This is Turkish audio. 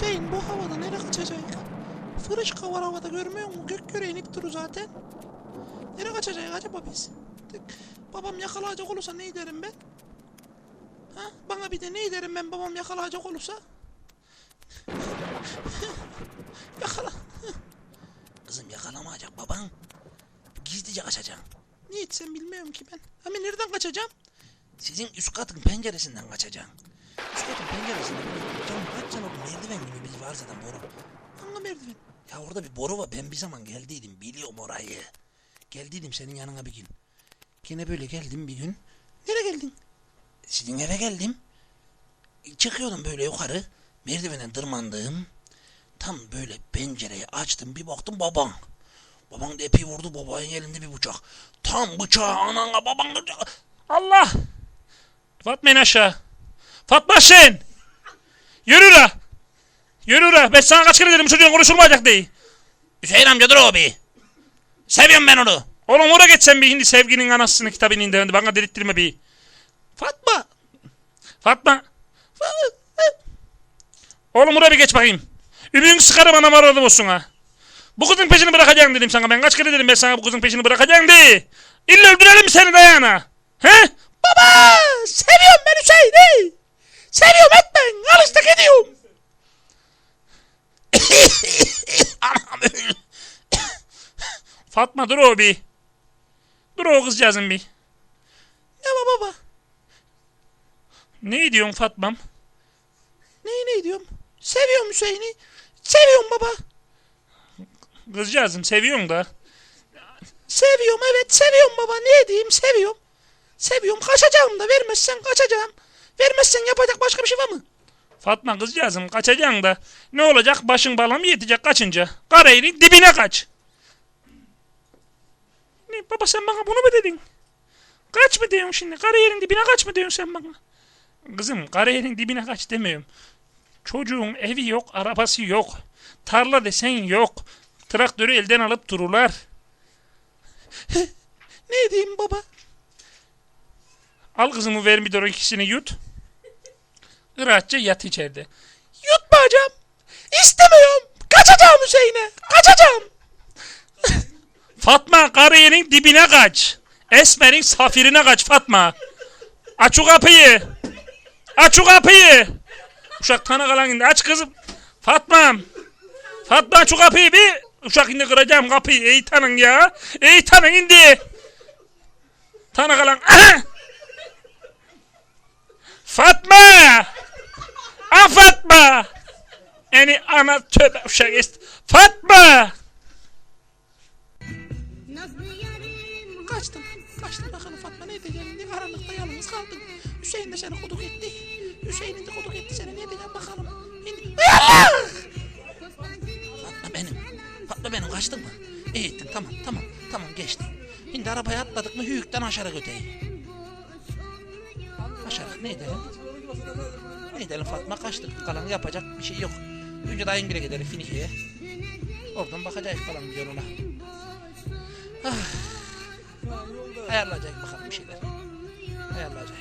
Hüseyin bu havada nereye kaçacak? Fırışka var havada görmüyor musun? Gök göre inip duru zaten. Nereye kaçacak acaba biz? Tık. Babam yakalayacak olursa ne derim ben? Ha? Bana bir de ne derim ben babam yakalayacak olursa? Yakala. Kızım yakalamayacak baban. Gizlice kaçacaksın. Ne etsem bilmiyorum ki ben. Ama nereden kaçacağım? Sizin üst katın penceresinden kaçacaksın. Penceresinden böyle cam kaç oldu merdiven gibi bir var zaten boru. Hangi merdiven? Ya orada bir boru var ben bir zaman geldiydim biliyorum orayı. Geldiydim senin yanına bir gün. Yine böyle geldim bir gün. Nereye geldin? Sizin eve geldim. Çıkıyordum böyle yukarı. Merdivenden tırmandım. Tam böyle pencereyi açtım bir baktım baban. Baban da epey vurdu babanın elinde bir bıçak. Tam bıçağı anana baban. Allah! Fatma aşağı. Fatma sen! Yürü la! Yürü la! Ben sana kaç kere dedim çocuğun konuşulmayacak diye. Hüseyin amca dur o bir. Seviyorum ben onu. Oğlum oraya geç sen bir hindi sevginin anasını kitabını indir. Bana delirttirme bir. Fatma. Fatma! Oğlum oraya bir geç bakayım. Ümüğünü sıkarım anam aradım olsun ha. Bu kızın peşini bırakacaksın dedim sana. Ben kaç kere dedim ben sana bu kızın peşini bırakacaksın diye. İlla öldürelim seni dayana? He? Baba! Seviyorum ben Hüseyin'i. Seviyorum etmeyin. Alıştık ediyorum. Fatma dur o bir. Dur o kızcağızın bir. Ne var baba? Ne diyorsun Fatmam? Neyi ne diyorum? Seviyorum Hüseyin'i. Seviyorum baba. Kızcağızım seviyorsun da. Seviyorum evet seviyorum baba. Ne diyeyim seviyorum. Seviyorum kaçacağım da vermezsen kaçacağım. Vermezsen yapacak başka bir şey var mı? Fatma kızcağızım kaçacaksın da. Ne olacak başın balam yetecek kaçınca. Karayelin dibine kaç. Ne baba sen bana bunu mu dedin? Kaç mı diyorsun şimdi? Karayelin dibine kaç mı diyorsun sen bana? Kızım karayelin dibine kaç demiyorum. Çocuğun evi yok, arabası yok. Tarla desen yok. Traktörü elden alıp dururlar. Ne diyeyim baba? Al kızımı ver bir ikisini yut. Rahatça yat içeride. Yutmayacağım. İstemiyorum. Kaçacağım Hüseyin'e. Kaçacağım. Fatma Kariye'nin dibine kaç. Esmer'in safirine kaç Fatma. Aç o kapıyı. Aç o kapıyı. Uşak tanı kalan indi. Aç kızım. Fatma'm. Fatma aç o kapıyı bir. Uşak indi kıracağım kapıyı. Ey tanın ya. Ey tanın indi. Tanı kalan. Fatma. Ah Fatma. Yani ana tövbe uşak ist. Fatma. Kaçtım. Kaçtım bakalım Fatma ne edeceğim diye karanlıkta yalnız kaldım. Hüseyin de seni kuduk etti. Hüseyin'in de kuduk etti seni ne edeceğim bakalım. Şimdi... Fatma benim. Fatma benim kaçtın mı? İyi ettin tamam tamam tamam geçti. Şimdi arabaya atladık mı hüyükten aşağı göteyim. Ne edelim? Ne edelim Fatma kaçtık kalan yapacak bir şey yok. Önce dayın bile gidelim Finike'ye. Oradan bakacağız kalan bir yoluna. Ah. Ayarlayacak bakalım bir şeyler. Ayarlayacak.